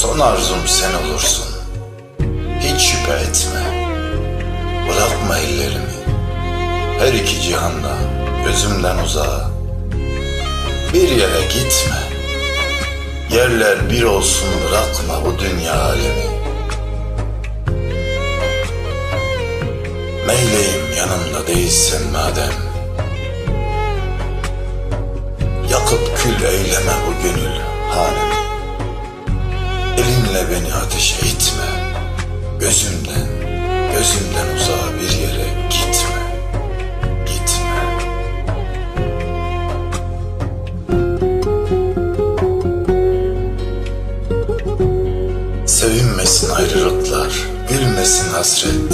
Son arzum sen olursun. Hiç şüphe etme. Bırakma ellerimi. Her iki cihanda Gözümden uzağa. Bir yere gitme. Yerler bir olsun bırakma bu dünya alemi. Meyleyim yanımda değilsen madem. Yakıp kül eyleme bu gönül hanemi Ateşe itme Gözümden, gözümden uzağa bir yere gitme. Gitme. Sevinmesin ayrılıklar, gülmesin hasret.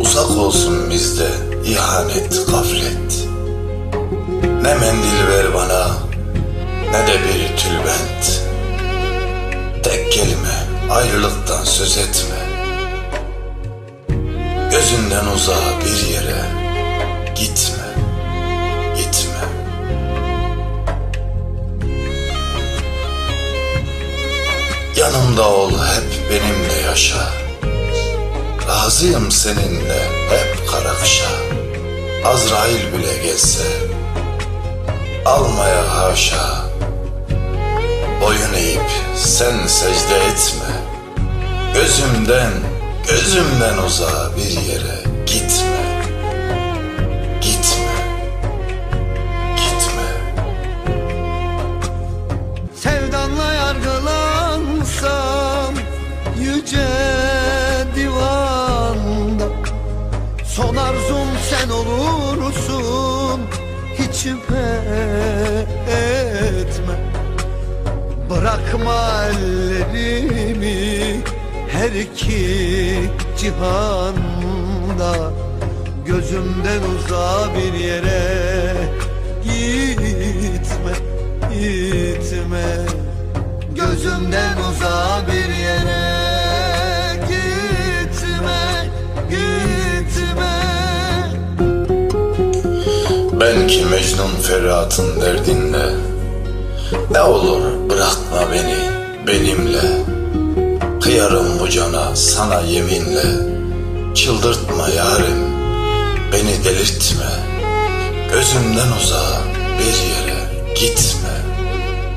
Uzak olsun bizde ihanet, gaflet. Ne mendil ver bana, ne de bir tülbent. Tek kelime ayrılıktan söz etme. Gözünden uzağa bir yere. Gitme, gitme. Yanımda ol hep benimle yaşa. Razıyım seninle hep karakşa. Azrail bile gelse Almaya haşa Boyun eğip sen secde etme. Gözümden, gözümden uzağa bir yere gitme. Gitme. Gitme. Sevdanla yargılansam yüce divanda Son arzum sen olursun hiç şüphe etme Bırakma ellerimi her iki cihanda. Gözümden uzağa bir yere gitme, gitme. Gözümden uzağa bir yere gitme, gitme. Ben ki Mecnun Ferhat'ın derdinle Ne olur bırakma beni benimle. Kıyarım bu cana sana yeminle. Çıldırtma yarim Beni delirtme. Gözümden uzağa bir yere gitme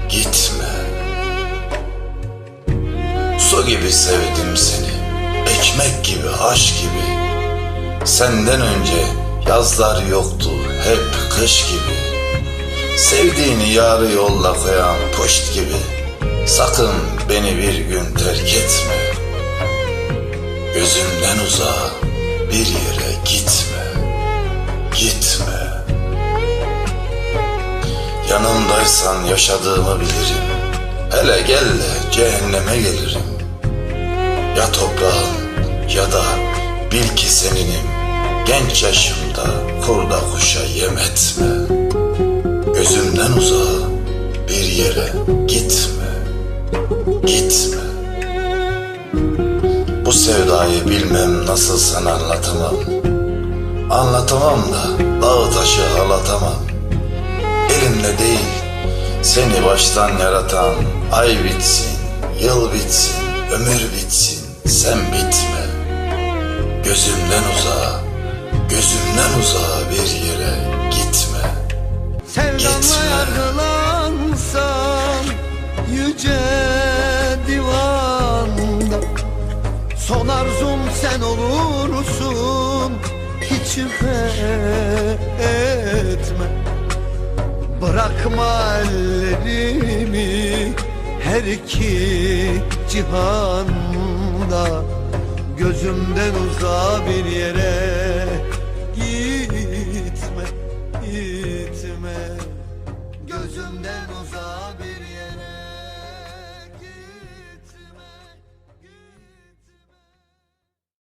Gitme. Su gibi sevdim seni Ekmek gibi aşk gibi. Senden önce yazlar yoktu hep kış gibi Sevdiğini yarı yolla koyan puşt gibi Sakın beni bir gün terk etme. Gözümden uzağa bir yere gitme. Gitme. Yanımdaysan yaşadığımı bilirim. Hele gel de cehenneme gelirim. Ya toprağım ya da bil ki seninim. Genç yaşımda kurda kuşa yem etme Gözümden uzağa bir yere gitme Gitme. Bu sevdayı bilmem nasıl sana anlatamam. Anlatamam da dağı taşı ağlatamam Elimde değil seni baştan yaratan Ay bitsin, yıl bitsin, ömür bitsin Sen bitme. Gözümden uzağa, gözümden uzağa bir yere sen olursun. Hiç şüphe etme. Bırakma ellerimi her iki cihanda. Gözümden uzağa bir yere gitme, gitme. Gözümden uzağa bir